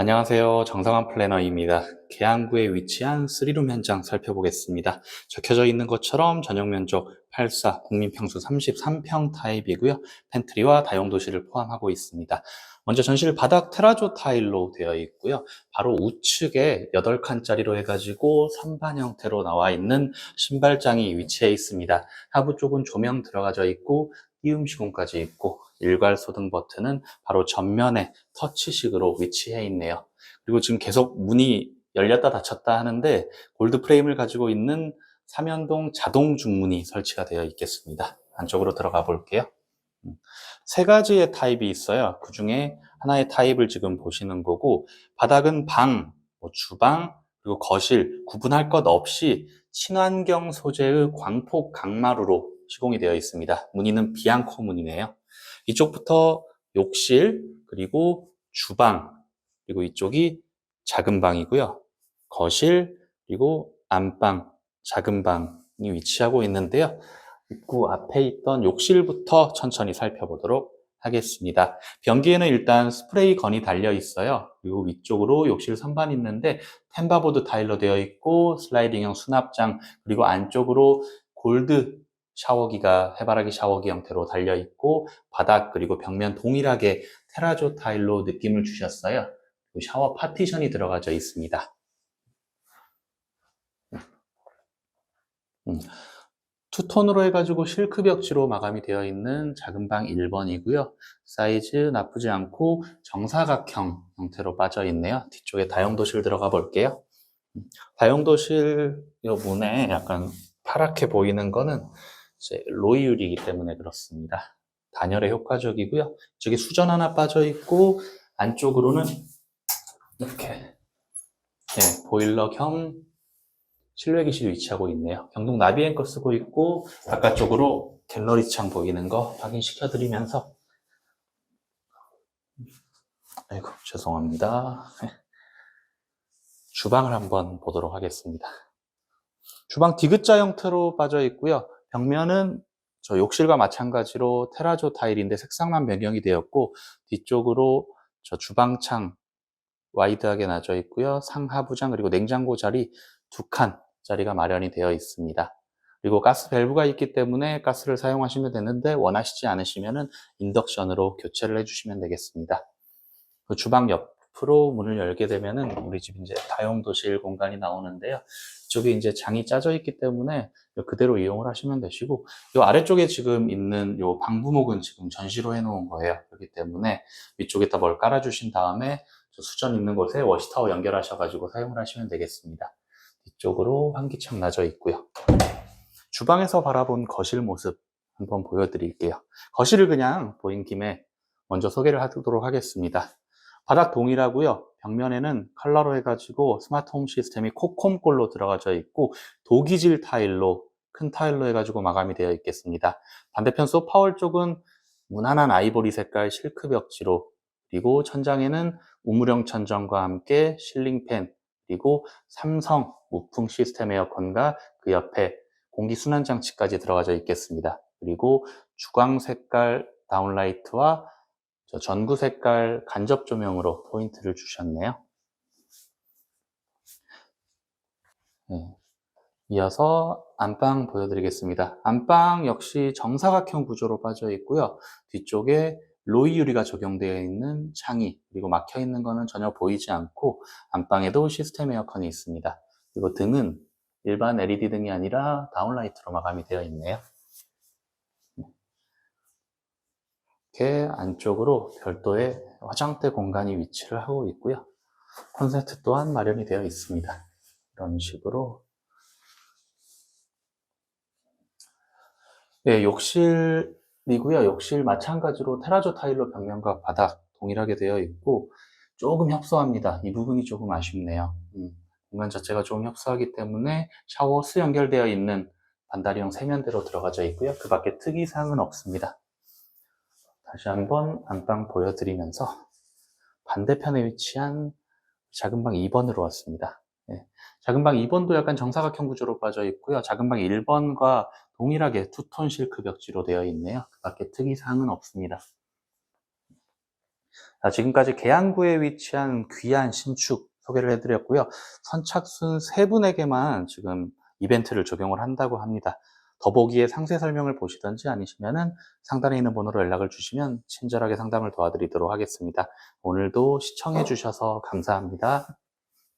안녕하세요. 정상환 플래너입니다. 계양구에 위치한 3룸 현장 살펴보겠습니다. 적혀져 있는 것처럼 전용 면적 84, 국민평수 33평 타입이고요. 팬트리와 다용도실을 포함하고 있습니다. 먼저 전실 바닥 테라조 타일로 되어 있고요. 바로 우측에 8칸짜리로 해가지고 선반 형태로 나와 있는 신발장이 위치해 있습니다. 하부 쪽은 조명 들어가져 있고 띄움 시공까지 있고 일괄 소등 버튼은 바로 전면에 터치식으로 위치해 있네요. 그리고 지금 계속 문이 열렸다 닫혔다 하는데 골드 프레임을 가지고 있는 삼연동 자동 중문이 설치가 되어 있겠습니다. 안쪽으로 들어가 볼게요. 음, 세 가지의 타입이 있어요. 그 중에 하나의 타입을 지금 보시는 거고 바닥은 방, 뭐 주방, 그리고 거실 구분할 것 없이 친환경 소재의 광폭 강마루로 시공이 되어 있습니다. 무늬는 비앙코 무늬네요. 이쪽부터 욕실, 그리고 주방, 그리고 이쪽이 작은 방이고요. 거실, 그리고 안방, 작은 방이 위치하고 있는데요. 입구 앞에 있던 욕실부터 천천히 살펴보도록 하겠습니다. 변기에는 일단 스프레이 건이 달려 있어요. 그리고 위쪽으로 욕실 선반 있는데 템바보드 타일로 되어 있고 슬라이딩형 수납장 그리고 안쪽으로 골드 샤워기가 해바라기 샤워기 형태로 달려 있고 바닥 그리고 벽면 동일하게 테라조 타일로 느낌을 주셨어요. 샤워 파티션이 들어가져 있습니다. 음, 투톤으로 해가지고 실크 벽지로 마감이 되어 있는 작은 방 1번이고요. 사이즈 나쁘지 않고 정사각형 형태로 빠져 있네요. 뒤쪽에 다용도실 들어가 볼게요. 음, 다용도실 요 문에 약간 파랗게 보이는 거는 이제 로이율이기 때문에 그렇습니다. 단열에 효과적이고요. 저기 수전 하나 빠져 있고 안쪽으로는 이렇게 네, 보일러 겸 실외 기실이 위치하고 있네요. 경동 나비 앵커 쓰고 있고 바깥쪽으로 갤러리 창 보이는 거 확인시켜 드리면서 아이고 죄송합니다. 네. 주방을 한번 보도록 하겠습니다. 주방 디귿자 형태로 빠져 있고요. 벽면은 저 욕실과 마찬가지로 테라조 타일인데 색상만 변경이 되었고 뒤쪽으로 저 주방창 와이드하게 놔져 있고요. 상하부장 그리고 냉장고 자리 두 칸 짜리가 마련이 되어 있습니다. 그리고 가스 밸브가 있기 때문에 가스를 사용하시면 되는데 원하시지 않으시면 인덕션으로 교체를 해주시면 되겠습니다. 그 주방 옆으로 문을 열게 되면은 우리 집 이제 다용도실 공간이 나오는데요. 이쪽에 이제 장이 짜져 있기 때문에 그대로 이용을 하시면 되시고 이 아래쪽에 지금 있는 이 방부목은 지금 전시로 해놓은 거예요. 그렇기 때문에 위쪽에다 뭘 깔아주신 다음에 수전 있는 곳에 워시타워 연결하셔가지고 사용을 하시면 되겠습니다. 뒤쪽으로 환기창 놔져 있고요. 주방에서 바라본 거실 모습 한번 보여드릴게요. 거실을 그냥 보인 김에 먼저 소개를 하도록 하겠습니다. 바닥 동일하고요. 벽면에는 컬러로 해가지고 스마트 홈 시스템이 코콤골로 들어가져 있고 도기질 타일로 큰 타일로 해가지고 마감이 되어 있겠습니다. 반대편 소파월 쪽은 무난한 아이보리 색깔 실크 벽지로 그리고 천장에는 우물형 천정과 함께 실링팬 그리고 삼성 무풍 시스템 에어컨과 그 옆에 공기순환 장치까지 들어가져 있겠습니다. 그리고 주광 색깔 다운라이트와 전구 색깔 간접 조명으로 포인트를 주셨네요. 네. 이어서 안방 보여드리겠습니다. 안방 역시 정사각형 구조로 빠져 있고요. 뒤쪽에 로이 유리가 적용되어 있는 창이 그리고 막혀 있는 거는 전혀 보이지 않고 안방에도 시스템 에어컨이 있습니다. 그리고 등은 일반 LED 등이 아니라 다운라이트로 마감이 되어 있네요. 이렇게 안쪽으로 별도의 화장대 공간이 위치를 하고 있고요. 콘센트 또한 마련이 되어 있습니다. 이런 식으로 네, 욕실 이고요. 욕실 마찬가지로 테라조 타일로 벽면과 바닥 동일하게 되어 있고 조금 협소합니다. 이 부분이 조금 아쉽네요. 음, 공간 자체가 좀 협소하기 때문에 샤워 스 연결되어 있는 반다리형 세면대로 들어가져 있고요. 그 밖에 특이사항은 없습니다. 다시 한번 안방 보여드리면서 반대편에 위치한 작은 방 2번으로 왔습니다. 네. 작은 방 2번도 약간 정사각형 구조로 빠져 있고요. 작은 방 1번과 동일하게 투톤 실크 벽지로 되어 있네요. 그 밖에 특이사항은 없습니다. 자, 지금까지 계양구에 위치한 귀한 신축 소개를 해드렸고요. 선착순 세 분에게만 지금 이벤트를 적용을 한다고 합니다. 더보기에 상세 설명을 보시던지 아니시면은 상단에 있는 번호로 연락을 주시면 친절하게 상담을 도와드리도록 하겠습니다. 오늘도 시청해 주셔서 감사합니다.